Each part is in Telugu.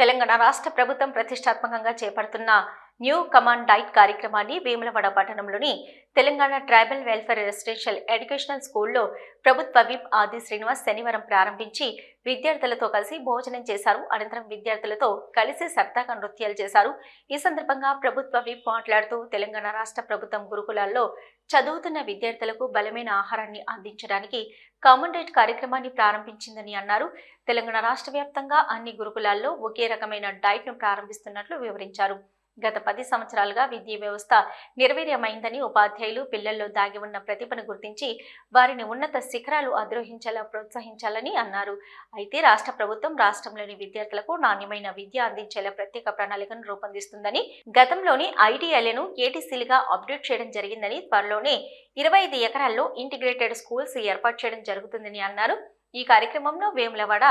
తెలంగాణ రాష్ట్ర ప్రభుత్వం ప్రతిష్టాత్మకంగా చేపడుతున్న న్యూ కమాండ్ డైట్ కార్యక్రమాన్ని వేములవాడ పట్టణంలోని Telangana tribal welfare residential educational స్కూల్లో ప్రభుత్వ విప్ ఆది శ్రీనివాస్ శనివారం ప్రారంభించి విద్యార్థులతో కలిసి భోజనం చేశారు. అనంతరం విద్యార్థులతో కలిసి సరదాగా నృత్యాలు చేశారు. ఈ సందర్భంగా ప్రభుత్వ విప్ మాట్లాడుతూ తెలంగాణ రాష్ట్ర ప్రభుత్వం గురుకులాల్లో చదువుతున్న విద్యార్థులకు బలమైన ఆహారాన్ని అందించడానికి కామన్ డైట్ కార్యక్రమాన్ని ప్రారంభించిందని అన్నారు. తెలంగాణ రాష్ట్ర వ్యాప్తంగా అన్ని గురుకులాల్లో ఒకే రకమైన డైట్ను ప్రారంభిస్తున్నట్లు వివరించారు. గత పది సంవత్సరాలుగా విద్యా వ్యవస్థ నిర్వీర్యమైందని ఉపాధ్యాయులు పిల్లల్లో దాగి ఉన్న ప్రతిభను గుర్తించి వారిని ఉన్నత శిఖరాలు అధిరోహించేలా ప్రోత్సహించాలని అన్నారు. అయితే రాష్ట్ర ప్రభుత్వం రాష్ట్రంలోని విద్యార్థులకు నాణ్యమైన విద్య అందించేలా ప్రత్యేక ప్రణాళికను రూపొందిస్తుందని గతంలోని ఐటీఐలను ఏటీసీలుగా అప్డేట్ చేయడం జరిగిందని త్వరలోనే ఇరవై ఐదు ఎకరాల్లో ఇంటిగ్రేటెడ్ స్కూల్స్ ఏర్పాటు చేయడం జరుగుతుందని అన్నారు. ఈ కార్యక్రమంలో Vemulawada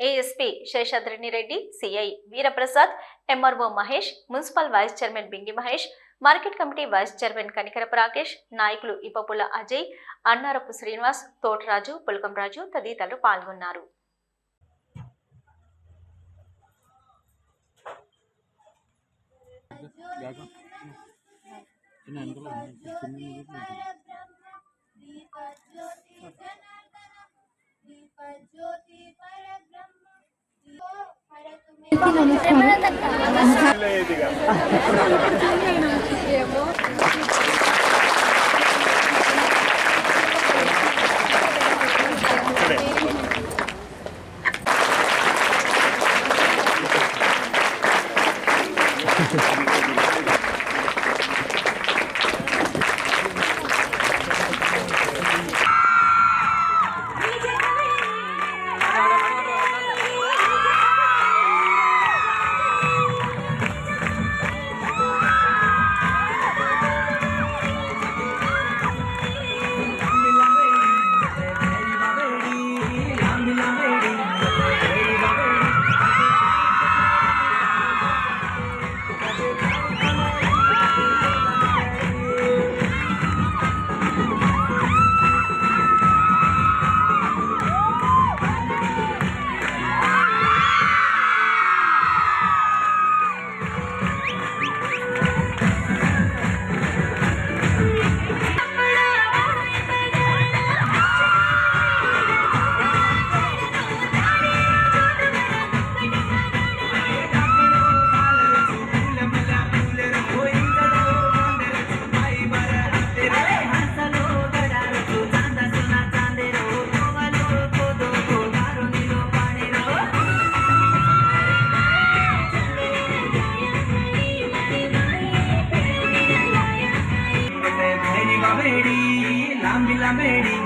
ASP Seshadrini Reddy CI Veeraprasad MRO Mahesh municipal vice chairman Bingi Mahesh market committee vice chairman Kanikarapu Rakesh నాయకులు ఇపపుల అజయ్ అన్నారపు శ్రీనివాస్ తోటరాజు పులకంరాజు తదితరులు పాల్గొన్నారు. చిన్న ನಮಸ್ಕಾರ 美丽。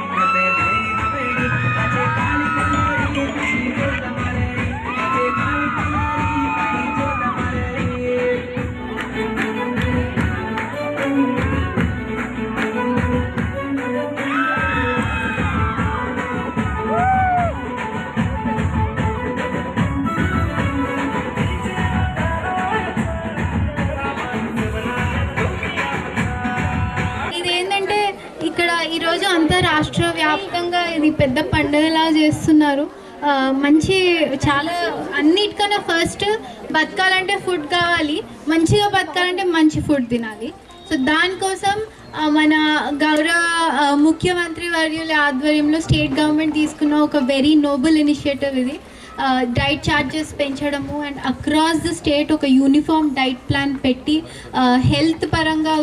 వ్యాప్తంగా ఇది పెద్ద పండుగలా చేస్తున్నారు. మంచి చాలా అన్నిటికన్నా ఫస్ట్ బతకాలంటే ఫుడ్ కావాలి మంచిగా బతకాలంటే మంచి ఫుడ్ తినాలి. సో దానికోసం మన గౌరవ ముఖ్యమంత్రి వర్యుల ఆధ్వర్యంలో స్టేట్ గవర్నమెంట్ తీసుకున్న ఒక వెరీ నోబుల్ ఇనిషియేటివ్ ఇది. డైట్ ఛార్జెస్ పెంచడము అండ్ అక్రాస్ ద స్టేట్ ఒక యూనిఫామ్ డైట్ ప్లాన్ పెట్టి హెల్త్ పరంగా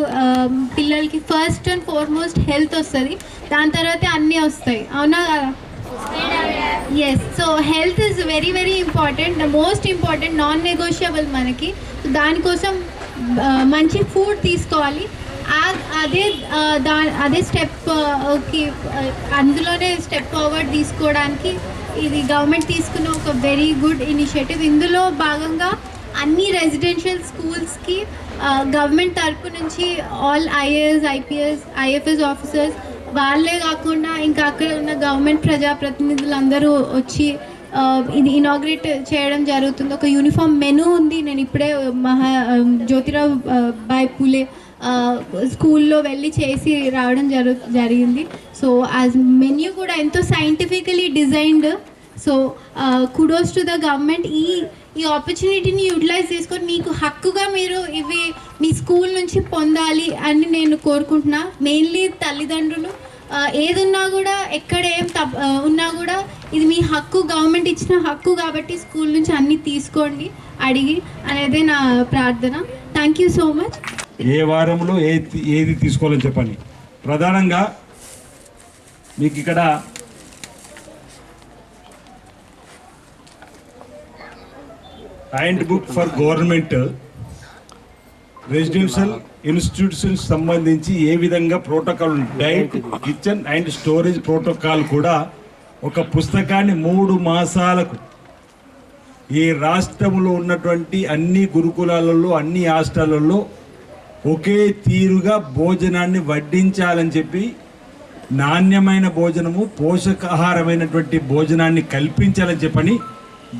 పిల్లలకి ఫస్ట్ అండ్ ఫార్మోస్ట్ హెల్త్ వస్తుంది. దాని తర్వాత అన్నీ వస్తాయి. అవునా? కదా yes so health is very very important the most important non negotiable మనకి. దానికోసం మంచి ఫుడ్ తీసుకోవాలి. అదే దా అదే స్టెప్కి అందులోనే స్టెప్ ఫార్వర్డ్ తీసుకోవడానికి ఇది గవర్నమెంట్ తీసుకున్న ఒక వెరీ గుడ్ ఇనిషియేటివ్ ఇందులో భాగంగా అన్ని రెసిడెన్షియల్ స్కూల్స్కి గవర్నమెంట్ తరపు నుంచి all IAS IPS IFS officers వాళ్ళే కాకుండా ఇంకా అక్కడ ఉన్న గవర్నమెంట్ ప్రజాప్రతినిధులు అందరూ వచ్చి ఇది ఇనాగ్రేట్ చేయడం జరుగుతుంది. ఒక యూనిఫామ్ మెనూ ఉంది. నేను ఇప్పుడే మహా జ్యోతిరావు బాయ్ పూలే స్కూల్లో వెళ్ళి చేసి రావడం జరు జరిగింది. సో యాజ్ మెన్యూ కూడా ఎంతో scientifically designed so kudos to the government ఈ ఈ ఆపర్చునిటీని యూటిలైజ్ చేసుకొని మీకు హక్కుగా మీరు ఇవి మీ స్కూల్ నుంచి పొందాలి అని నేను కోరుకుంటున్నా. మెయిన్లీ తల్లిదండ్రులు. ఏదున్నా కూడా ఎక్కడ ఏం తప్ ఉన్నా కూడా ఇది మీ హక్కు గవర్నమెంట్ ఇచ్చిన హక్కు కాబట్టి స్కూల్ నుంచి అన్నీ తీసుకోండి అడిగి అనేది నా ప్రార్థన. థ్యాంక్ యూ సో మచ్ ఏ వారంలో ఏది ఏది తీసుకోవాలని చెప్పండి. ప్రధానంగా మీకు ఇక్కడ hand book for government residential institution సంబంధించి ఏ విధంగా protocol diet kitchen and storage protocol కూడా ఒక పుస్తకాన్ని మూడు మాసాలకు ఈ రాష్ట్రంలో ఉన్నటువంటి అన్ని గురుకులాలలో అన్ని హాస్టళ్ళలో ఒకే తీరుగా భోజనాన్ని వడ్డించాలని చెప్పి నాణ్యమైన భోజనము పోషకాహారమైనటువంటి భోజనాన్ని కల్పించాలని చెప్పని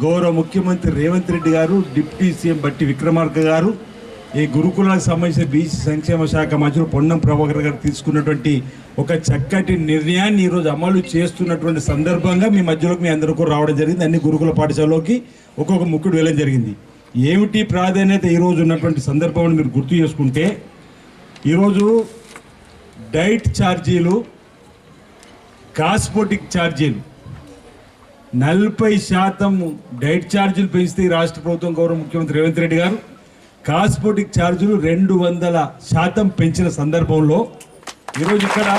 గౌరవ ముఖ్యమంత్రి రేవంత్ రెడ్డి గారు డిప్యూటీ సీఎం బట్టి విక్రమార్క గారు ఈ గురుకులాలకు సంబంధించిన బీసీ సంక్షేమ శాఖ మంత్రులు పొన్నం ప్రభాకర్ గారు తీసుకున్నటువంటి ఒక చక్కటి నిర్ణయాన్ని ఈరోజు అమలు చేస్తున్నటువంటి సందర్భంగా మీ మధ్యలోకి మీ అందరికీ రావడం జరిగింది. అన్ని గురుకుల పాఠశాలలోకి ఒక్కొక్క ముక్కుడు వెళ్ళడం జరిగింది. ఏమిటి ప్రాధాన్యత ఈరోజు ఉన్నటువంటి సందర్భాన్ని మీరు గుర్తు చేసుకుంటే ఈరోజు డైట్ ఛార్జీలు కాస్మోటిక్ ఛార్జీలు నలభై శాతం డైట్ ఛార్జీలు పెంచితే రాష్ట్ర ప్రభుత్వం గౌరవ ముఖ్యమంత్రి రేవంత్ రెడ్డి గారు కాస్మోటిక్ ఛార్జీలు రెండు వందల శాతం పెంచిన సందర్భంలో ఈరోజు ఇక్కడ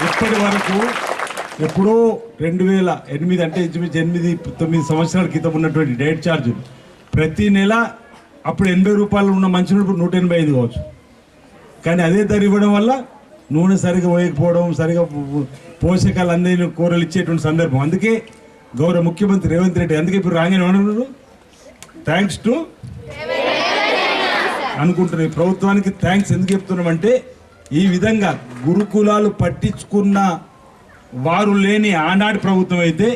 ఇప్పటి వరకు ఎప్పుడో రెండు వేల ఎనిమిది అంటే ఇంచుమించు ఎనిమిది తొమ్మిది సంవత్సరాల క్రితం ఉన్నటువంటి డేట్ ఛార్జీలు ప్రతి నెల అప్పుడు ఎనభై రూపాయలు ఉన్న మంచినీళ్ళు ఇప్పుడు నూట ఎనభై ఐదు కావచ్చు. కానీ అదే ధర ఇవ్వడం వల్ల నూనె సరిగా పోయకపోవడం సరిగా పోషకాలు అందని కూరలు ఇచ్చేటువంటి సందర్భం. అందుకే గౌరవ ముఖ్యమంత్రి రేవంత్ రెడ్డి అందుకే ఇప్పుడు రాగానే ఏమన్నారు? థ్యాంక్స్ టు అనుకుంటున్నాం ఈ ప్రభుత్వానికి థ్యాంక్స్ ఎందుకు చెప్తున్నామంటే ఈ విధంగా గురుకులాలు పట్టించుకున్న వారు లేని ఆనాటి ప్రభుత్వం అయితే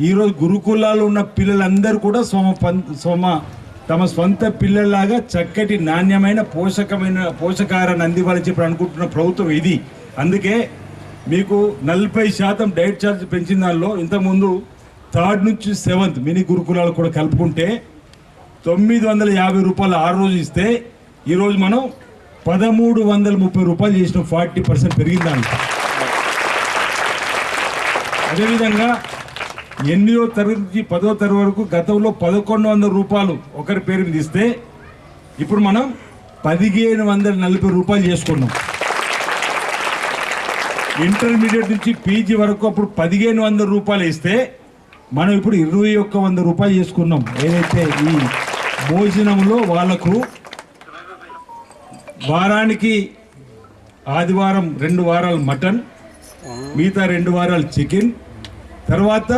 ఈరోజు గురుకులాలు ఉన్న పిల్లలందరూ కూడా సోమ పం సోమ తమ సొంత పిల్లల్లాగా చక్కటి నాణ్యమైన పోషకమైన పోషకాహారాన్ని అందివ్వాలని చెప్పి అనుకుంటున్న ప్రభుత్వం ఇది. అందుకే మీకు నలభై శాతం డైట్ ఛార్జ్ పెంచిన దానిలో ఇంతకుముందు థర్డ్ నుంచి సెవెంత్ మినీ గురుకులాలు కూడా కలుపుకుంటే తొమ్మిది వందల యాభై రూపాయలు ఆ రోజు ఇస్తే ఈరోజు మనం పదమూడు వందల ముప్పై రూపాయలు చేసిన ఫార్టీ పర్సెంట్ పెరిగిందాన్ని అదేవిధంగా ఎనిమిదో తరగతి నుంచి పదో తరగతి వరకు గతంలో పదకొండు వందల రూపాయలు ఒకరి పేరు మీద ఇస్తే ఇప్పుడు మనం పదిహేను వందల నలభై రూపాయలు చేసుకున్నాం. ఇంటర్మీడియట్ నుంచి పీజీ వరకు అప్పుడు పదిహేను వందల రూపాయలు ఇస్తే మనం ఇప్పుడు ఇరవై ఒక్క వంద రూపాయలు చేసుకున్నాం. ఏదైతే ఈ భోజనంలో వాళ్ళకు వారానికి ఆదివారం రెండు వారాలు మటన్ మిగతా రెండు వారాలు చికెన్ తర్వాత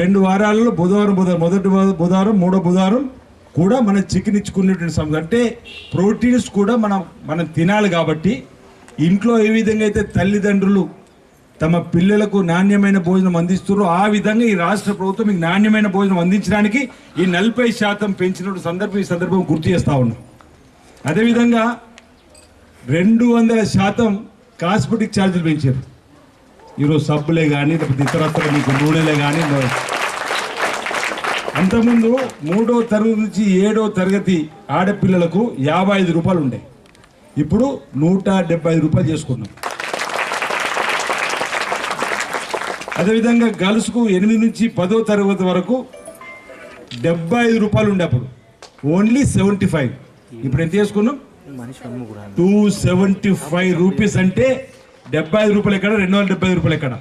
రెండు వారాలలో బుధవారం బుధవారం మొదటి బుధవారం మూడో బుధవారం కూడా మనం చికెన్ ఇచ్చుకునేటువంటి సమయం. అంటే ప్రోటీన్స్ కూడా మనం మనం తినాలి కాబట్టి ఇంట్లో ఏ విధంగా అయితే తల్లిదండ్రులు తమ పిల్లలకు నాణ్యమైన భోజనం అందిస్తున్నారో ఆ విధంగా ఈ రాష్ట్ర ప్రభుత్వం మీకు నాణ్యమైన భోజనం అందించడానికి ఈ నలభై శాతం పెంచిన సందర్భం ఈ సందర్భం గుర్తు చేస్తా ఉన్నాం. అదేవిధంగా రెండు వందల శాతం కాస్మెటిక్ ఛార్జీలు పెంచారు. ఈరోజు సబ్బులే కానీ లేకపోతే ఇతరత్ర మీకు నూనెలే కానీ అంతకుముందు మూడో తరగతి నుంచి ఏడో తరగతి ఆడపిల్లలకు యాభై ఐదు రూపాయలు ఉండే. ఇప్పుడు నూట డెబ్బై ఐదు రూపాయలు చేసుకున్నాం. అదేవిధంగా గర్ల్స్కు ఎనిమిది నుంచి పదో తరగతి వరకు డెబ్బై ఐదు రూపాయలు ఉండే అప్పుడు. ఓన్లీ సెవెంటీ ఫైవ్ ఇప్పుడు ఎంత చేసుకున్నాం? టూ సెవెంటీ ఫైవ్ రూపీస్ అంటే డెబ్బై ఐదు రూపాయలు ఎక్కడ రెండు వందల డెబ్బై ఐదు రూపాయలు ఎక్కడ?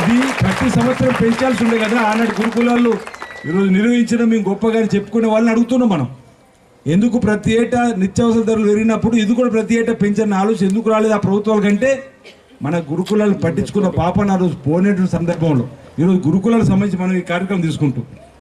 ఇది ప్రతి సంవత్సరం పెంచాల్సి ఉండే కదా ఆనాటి గురుకులాలు ఈరోజు నిర్వహించడం మేము గొప్పగా చెప్పుకునే వాళ్ళని అడుగుతున్నాం మనం. ఎందుకు ప్రతి ఏటా నిత్యావసర ధరలు పెరిగినప్పుడు ఇది కూడా ప్రతి ఏటా పెంచిన ఆలోచన ఎందుకు రాలేదు ఆ ప్రభుత్వాల కంటే? మన గురుకులాలు పట్టించుకున్న పాపన ఆ రోజు పోనేటువంటి సందర్భంలో. ఈరోజు గురుకులాలకు సంబంధించి మనం ఈ కార్యక్రమం తీసుకుంటాం